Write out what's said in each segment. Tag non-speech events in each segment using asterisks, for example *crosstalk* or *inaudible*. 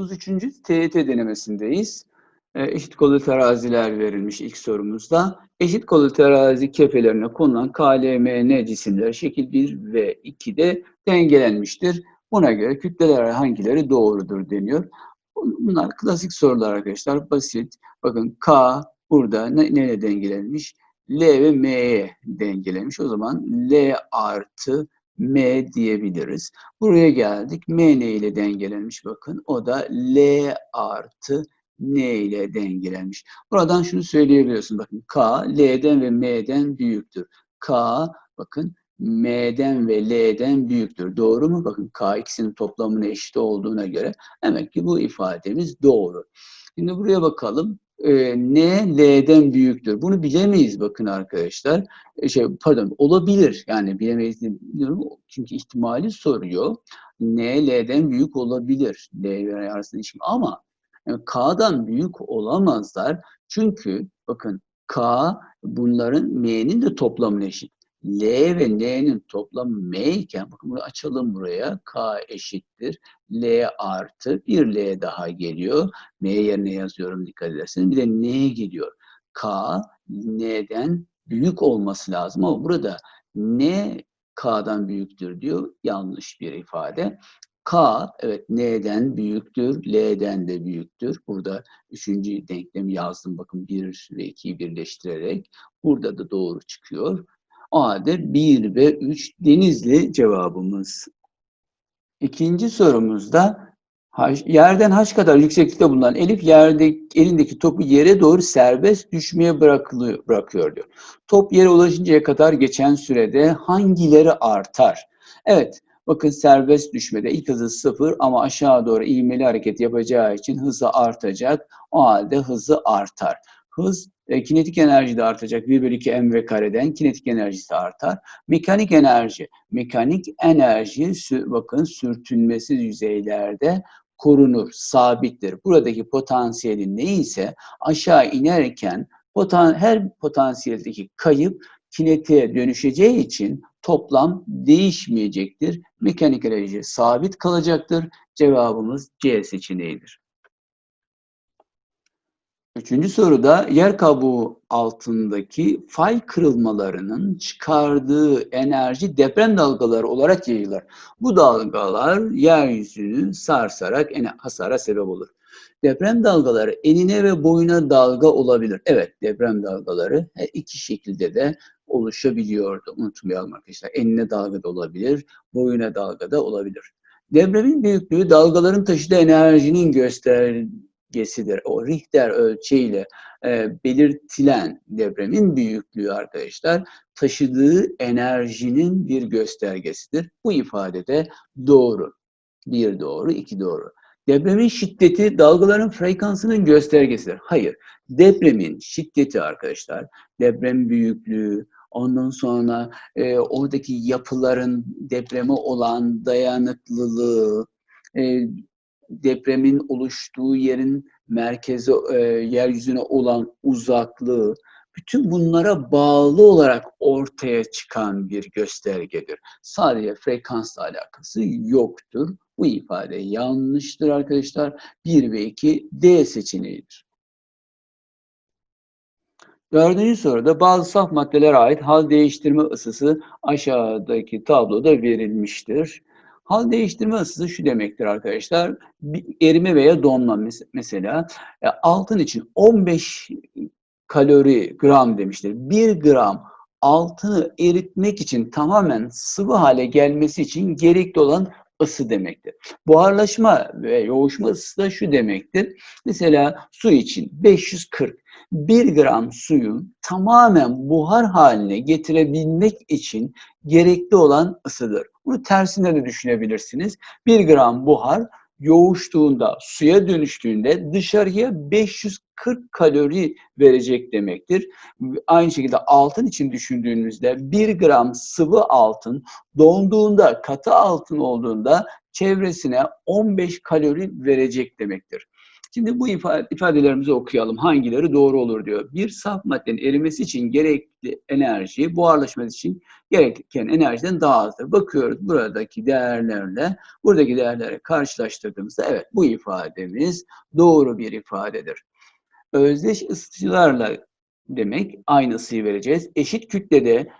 33. TYT denemesindeyiz. E, eşit kolu teraziler verilmiş ilk sorumuzda. Eşit kolu terazi kefelerine konulan KLMN cisimler şekil 1 ve 2'de dengelenmiştir. Buna göre kütleler hangileri doğrudur deniyor. Bunlar klasik sorular arkadaşlar. Basit. Bakın K burada ne, neyle dengelenmiş? L ve M'ye dengelenmiş. O zaman L artı M diyebiliriz. Buraya geldik. M ne ile dengelenmiş bakın. O da L artı N ile dengelenmiş. Buradan şunu söyleyebiliyorsun. Bakın K, L'den ve M'den büyüktür. K, bakın M'den ve L'den büyüktür. Doğru mu? Bakın K ikisinin toplamına eşit olduğuna göre demek ki bu ifademiz doğru. Şimdi buraya bakalım. Ee, N L'den büyüktür. Bunu bilemeyiz bakın arkadaşlar. Ee, şey pardon olabilir. Yani bilemeyiz diyorum çünkü ihtimali soruyor. N L'den büyük olabilir. L ve arasında işim ama yani K'dan büyük olamazlar. Çünkü bakın K bunların M'nin de toplamına eşit. L ve N'nin toplamı M iken bakın bunu açalım buraya. K eşittir. L artı bir L daha geliyor. M yerine yazıyorum dikkat ederseniz. Bir de N geliyor. K N'den büyük olması lazım ama burada N K'dan büyüktür diyor. Yanlış bir ifade. K evet N'den büyüktür, L'den de büyüktür. Burada üçüncü denklemi yazdım bakın 1 ve 2'yi birleştirerek. Burada da doğru çıkıyor. O halde 1 ve 3 Denizli cevabımız. İkinci sorumuzda yerden haç kadar yükseklikte bulunan Elif yerde, elindeki topu yere doğru serbest düşmeye bırakılıyor, bırakıyor diyor. Top yere ulaşıncaya kadar geçen sürede hangileri artar? Evet, bakın serbest düşmede ilk hızı sıfır ama aşağı doğru ivmeli hareket yapacağı için hızı artacak. O halde hızı artar. Hız e, kinetik enerji de artacak. 1 bölü 2 mv kareden kinetik enerjisi artar. Mekanik enerji. Mekanik enerji bakın sürtünmesiz yüzeylerde korunur, sabittir. Buradaki potansiyeli neyse aşağı inerken potan, her potansiyeldeki kayıp kinetiğe dönüşeceği için toplam değişmeyecektir. Mekanik enerji sabit kalacaktır. Cevabımız C seçeneğidir. Üçüncü soruda yer kabuğu altındaki fay kırılmalarının çıkardığı enerji deprem dalgaları olarak yayılır. Bu dalgalar yeryüzünü sarsarak hasara sebep olur. Deprem dalgaları enine ve boyuna dalga olabilir. Evet deprem dalgaları iki şekilde de oluşabiliyordu. Unutmayalım arkadaşlar. Enine dalga da olabilir, boyuna dalga da olabilir. Depremin büyüklüğü dalgaların taşıdığı enerjinin gösterdiği gesidir. O Richter ölçeğiyle e, belirtilen depremin büyüklüğü arkadaşlar taşıdığı enerjinin bir göstergesidir. Bu ifade de doğru. Bir doğru, iki doğru. Depremin şiddeti dalgaların frekansının göstergesidir. Hayır. Depremin şiddeti arkadaşlar, deprem büyüklüğü, ondan sonra e, oradaki yapıların depreme olan dayanıklılığı, e, depremin oluştuğu yerin merkeze, e, yeryüzüne olan uzaklığı, bütün bunlara bağlı olarak ortaya çıkan bir göstergedir. Sadece frekansla alakası yoktur. Bu ifade yanlıştır arkadaşlar. 1 ve 2 D seçeneğidir. Dördüncü soruda bazı saf maddelere ait hal değiştirme ısısı aşağıdaki tabloda verilmiştir. Hal değiştirme ısısı şu demektir arkadaşlar. Bir erime veya donma mesela e, altın için 15 kalori gram demiştir. 1 gram altını eritmek için tamamen sıvı hale gelmesi için gerekli olan ısı demektir. Buharlaşma ve yoğuşma ısısı da şu demektir. Mesela su için 540 1 gram suyun tamamen buhar haline getirebilmek için gerekli olan ısıdır. Bunu tersine de düşünebilirsiniz. 1 gram buhar yoğuştuğunda, suya dönüştüğünde dışarıya 540 kalori verecek demektir. Aynı şekilde altın için düşündüğünüzde 1 gram sıvı altın donduğunda, katı altın olduğunda çevresine 15 kalori verecek demektir. Şimdi bu ifade, ifadelerimizi okuyalım. Hangileri doğru olur diyor. Bir saf maddenin erimesi için gerekli enerji buharlaşması için gereken enerjiden daha azdır. Bakıyoruz buradaki değerlerle buradaki değerleri karşılaştırdığımızda evet bu ifademiz doğru bir ifadedir. Özdeş ısıtıcılarla demek aynı ısıyı vereceğiz. Eşit kütlede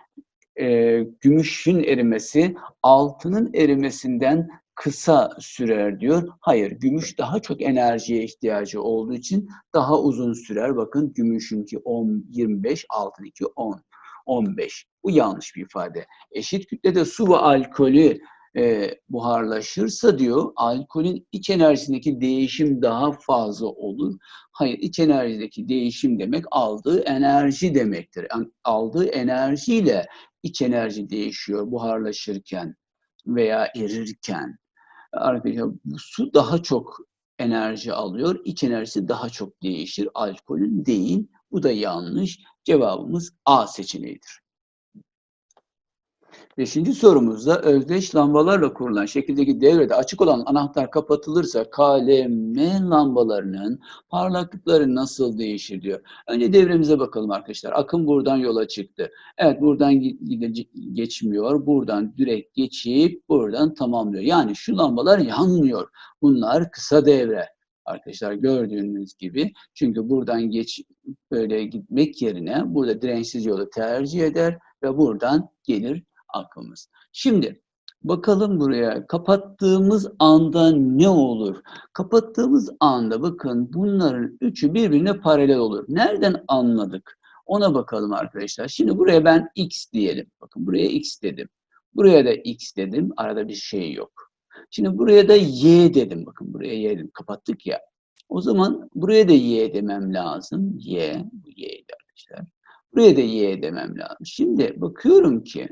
e, gümüşün erimesi altının erimesinden kısa sürer diyor. Hayır, gümüş daha çok enerjiye ihtiyacı olduğu için daha uzun sürer. Bakın gümüşünki 10, 25, altınki 10, 15. Bu yanlış bir ifade. Eşit kütlede su ve alkolü e, buharlaşırsa diyor, alkolün iç enerjisindeki değişim daha fazla olur. Hayır, iç enerjideki değişim demek aldığı enerji demektir. Yani aldığı enerjiyle iç enerji değişiyor buharlaşırken veya erirken. Arkadaşlar su daha çok enerji alıyor, iç enerjisi daha çok değişir. Alkolün değil, bu da yanlış. Cevabımız A seçeneğidir. Beşinci sorumuzda özdeş lambalarla kurulan şekildeki devrede açık olan anahtar kapatılırsa KLM lambalarının parlaklıkları nasıl değişir diyor. Önce devremize bakalım arkadaşlar. Akım buradan yola çıktı. Evet buradan geçmiyor. Buradan direkt geçip buradan tamamlıyor. Yani şu lambalar yanmıyor. Bunlar kısa devre. Arkadaşlar gördüğünüz gibi çünkü buradan geç böyle gitmek yerine burada dirençsiz yolu tercih eder ve buradan gelir akımız. Şimdi bakalım buraya kapattığımız anda ne olur? Kapattığımız anda bakın bunların üçü birbirine paralel olur. Nereden anladık? Ona bakalım arkadaşlar. Şimdi buraya ben x diyelim. Bakın buraya x dedim. Buraya da x dedim. Arada bir şey yok. Şimdi buraya da y dedim. Bakın buraya y dedim. Kapattık ya. O zaman buraya da y demem lazım. Y. Bu y'ydi arkadaşlar. Buraya da y demem lazım. Şimdi bakıyorum ki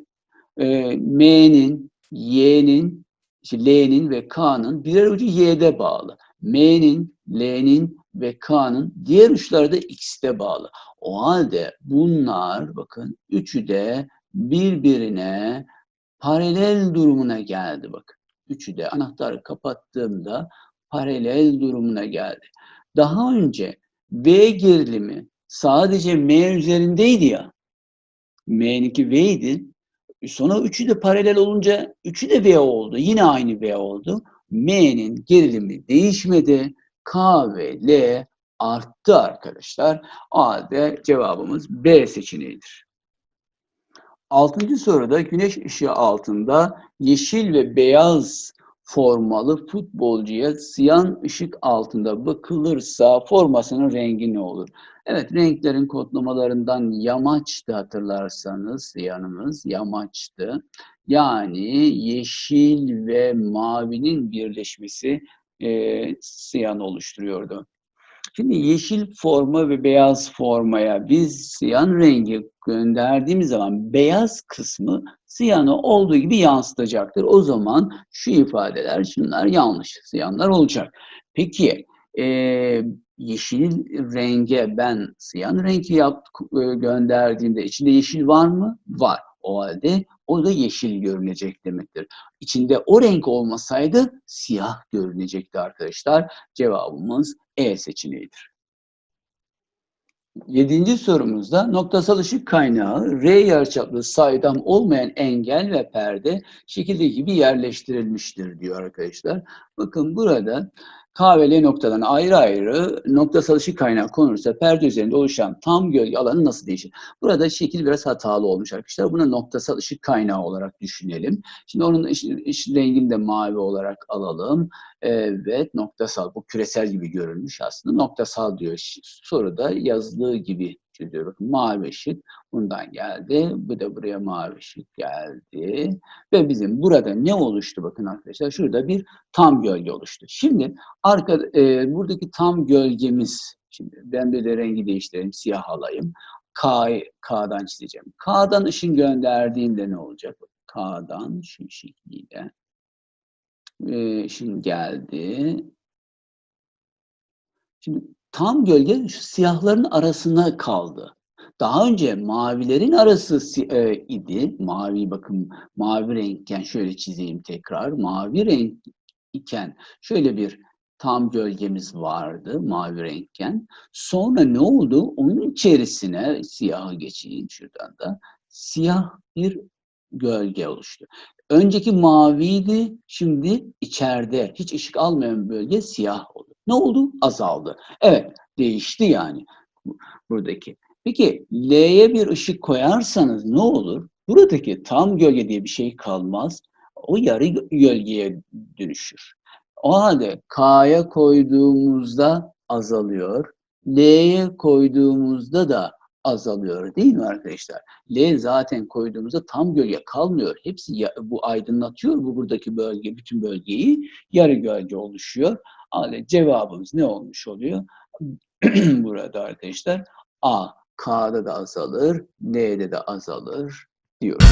e, M'nin, Y'nin, L'nin ve K'nın birer ucu Y'de bağlı. M'nin, L'nin ve K'nın diğer uçları da X'te bağlı. O halde bunlar bakın üçü de birbirine paralel durumuna geldi bakın. Üçü de anahtarı kapattığımda paralel durumuna geldi. Daha önce V gerilimi sadece M üzerindeydi ya. M'ninki V'ydi. Sonra üçü de paralel olunca üçü de V oldu. Yine aynı V oldu. M'nin gerilimi değişmedi. K ve L arttı arkadaşlar. O halde cevabımız B seçeneğidir. Altıncı soruda güneş ışığı altında yeşil ve beyaz formalı futbolcuya siyan ışık altında bakılırsa formasının rengi ne olur? Evet, renklerin kodlamalarından yamaçtı hatırlarsanız yanımız yamaçtı. Yani yeşil ve mavinin birleşmesi e, siyan oluşturuyordu. Şimdi yeşil forma ve beyaz formaya biz siyan rengi gönderdiğimiz zaman beyaz kısmı siyanı olduğu gibi yansıtacaktır. O zaman şu ifadeler şunlar yanlış. Siyanlar olacak. Peki e, yeşil renge ben siyan rengi yap, e, gönderdiğimde içinde yeşil var mı? Var. O halde o da yeşil görünecek demektir. İçinde o renk olmasaydı siyah görünecekti arkadaşlar. Cevabımız E seçeneğidir. Yedinci sorumuzda noktasal ışık kaynağı R yarıçaplı saydam olmayan engel ve perde şekilde gibi yerleştirilmiştir diyor arkadaşlar. Bakın burada K ve L noktadan ayrı ayrı noktasal ışık kaynağı konursa perde üzerinde oluşan tam gölge alanı nasıl değişir? Burada şekil biraz hatalı olmuş arkadaşlar. Buna noktasal ışık kaynağı olarak düşünelim. Şimdi onun iş, iş rengini de mavi olarak alalım. Evet noktasal bu küresel gibi görünmüş aslında. Noktasal diyor soruda yazdığı gibi çiziyoruz. Mavi ışık bundan geldi. Bu da buraya mavi ışık geldi. Ve bizim burada ne oluştu bakın arkadaşlar. Şurada bir tam gölge oluştu. Şimdi arka, e, buradaki tam gölgemiz Şimdi ben bir de rengi değiştireyim. Siyah alayım. K, K'dan çizeceğim. K'dan ışın gönderdiğinde ne olacak? K'dan şu şekliyle e, ışın geldi. Şimdi tam gölge şu siyahların arasına kaldı. Daha önce mavilerin arası e, idi. Mavi bakın mavi renkken şöyle çizeyim tekrar. Mavi renk iken şöyle bir tam gölgemiz vardı mavi renkken. Sonra ne oldu? Onun içerisine siyahı geçeyim şuradan da. Siyah bir gölge oluştu. Önceki maviydi, şimdi içeride hiç ışık almayan bölge siyah oldu. Ne oldu? Azaldı. Evet, değişti yani bu- buradaki. Peki L'ye bir ışık koyarsanız ne olur? Buradaki tam gölge diye bir şey kalmaz. O yarı gölgeye dönüşür. O halde K'ya koyduğumuzda azalıyor. L'ye koyduğumuzda da azalıyor değil mi arkadaşlar? L zaten koyduğumuzda tam gölge kalmıyor. Hepsi ya- bu aydınlatıyor bu buradaki bölge, bütün bölgeyi yarı gölge oluşuyor. Yani cevabımız ne olmuş oluyor? *clears throat* Burada arkadaşlar A, K'da da azalır, L'de de azalır diyoruz.